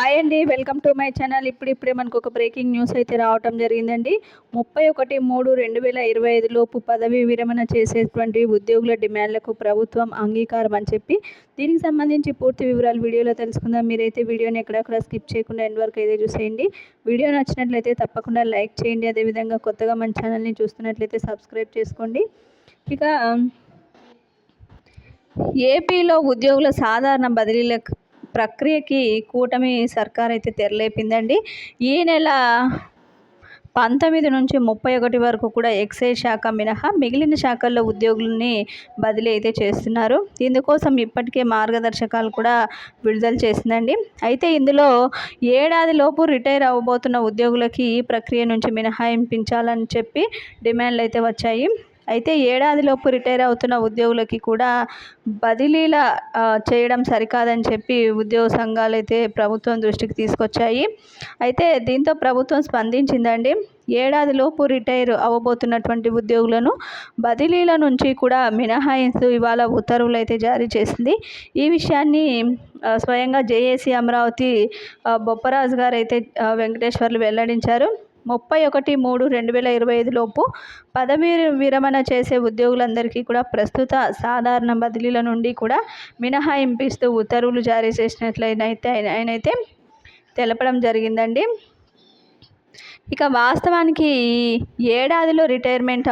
Hi అండి welcome to my channel. ఇప్పుడు ఇప్పుడే మనకు ఒక బ్రేకింగ్ న్యూస్ అయితే రావటం జరిగిందండి. ముప్పై ఒకటి మూడు రెండు వేల ఇరవై ఐదు లోపు పదవి విరమణ చేసేటువంటి ఉద్యోగుల డిమాండ్లకు ప్రభుత్వం అంగీకారం అని చెప్పి దీనికి సంబంధించి పూర్తి వివరాలు వీడియోలో తెలుసుకుందాం. మీరైతే వీడియోని ఎక్కడెక్కడ స్కిప్ చేయకుండా ఎండ్ వరకు అయితే చూసేయండి. వీడియో నచ్చినట్లయితే తప్పకుండా లైక్ చేయండి. అదేవిధంగా కొత్తగా మన ఛానల్ని చూస్తున్నట్లయితే సబ్స్క్రైబ్ చేసుకోండి. ఇక ఏపీలో ఉద్యోగుల సాధారణ బదిలీలకు ప్రక్రియకి కూటమి సర్కార్ అయితే తెరలేపిందండి. ఈ నెల పంతొమ్మిది నుంచి ముప్పై ఒకటి వరకు కూడా ఎక్సైజ్ శాఖ మినహా మిగిలిన శాఖల్లో ఉద్యోగులని బదిలీ అయితే చేస్తున్నారు. ఇందుకోసం ఇప్పటికే మార్గదర్శకాలు కూడా విడుదల చేసిందండి. అయితే ఇందులో ఏడాదిలోపు రిటైర్ అవ్వబోతున్న ఉద్యోగులకి ఈ ప్రక్రియ నుంచి మినహాయింపించాలని చెప్పి డిమాండ్లు అయితే వచ్చాయి. అయితే ఏడాదిలోపు రిటైర్ అవుతున్న ఉద్యోగులకి కూడా బదిలీల చేయడం సరికాదని చెప్పి ఉద్యోగ సంఘాలు అయితే ప్రభుత్వం దృష్టికి తీసుకొచ్చాయి. అయితే దీంతో ప్రభుత్వం స్పందించిందండి ఏడాదిలోపు రిటైర్ అవ్వబోతున్నటువంటి ఉద్యోగులను బదిలీల నుంచి కూడా మినహాయిస్తూ ఇవాళ ఉత్తర్వులు అయితే జారీ చేసింది. ఈ విషయాన్ని స్వయంగా జేఏసీ అమరావతి బొప్పరాజు గారు అయితే వెంకటేశ్వర్లు వెల్లడించారు. ముప్పై ఒకటి మూడు రెండు వేల ఇరవై ఐదులోపు పదవీ విరమణ చేసే ఉద్యోగులందరికీ కూడా ప్రస్తుత సాధారణ బదిలీల నుండి కూడా మినహాయింపిస్తూ ఉత్తర్వులు జారీ చేసినట్లయితే ఆయనైతే తెలపడం జరిగిందండి. ఇక వాస్తవానికి ఏడాదిలో రిటైర్మెంట్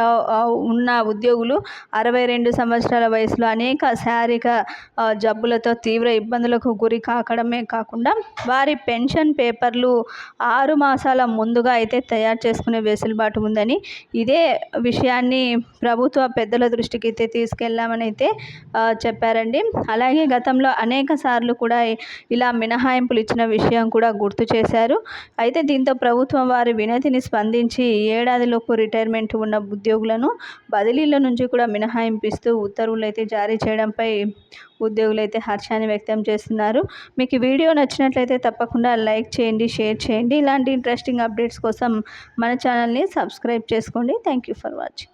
ఉన్న ఉద్యోగులు అరవై రెండు సంవత్సరాల వయసులో అనేక శారీరక జబ్బులతో తీవ్ర ఇబ్బందులకు గురి కాకడమే కాకుండా వారి పెన్షన్ పేపర్లు ఆరు మాసాల ముందుగా అయితే తయారు చేసుకునే వెసులుబాటు ఉందని ఇదే విషయాన్ని ప్రభుత్వ పెద్దల దృష్టికి అయితే తీసుకెళ్ళామని అయితే చెప్పారండి. అలాగే గతంలో అనేక సార్లు కూడా ఇలా మినహాయింపులు ఇచ్చిన విషయం కూడా గుర్తు చేశారు. అయితే దీంతో ప్రభుత్వం వారి వినతిని స్పందించి ఏడాదిలోపు రిటైర్మెంట్ ఉన్న ఉద్యోగులను బదిలీల నుంచి కూడా మినహాయింపిస్తూ ఉత్తర్వులు అయితే జారీ చేయడంపై ఉద్యోగులు అయితే హర్షాన్ని వ్యక్తం చేస్తున్నారు. మీకు వీడియో నచ్చినట్లయితే తప్పకుండా లైక్ చేయండి షేర్ చేయండి. ఇలాంటి ఇంట్రెస్టింగ్ అప్డేట్స్ కోసం మన ఛానల్ని సబ్స్క్రైబ్ చేసుకోండి. Thank you for watching.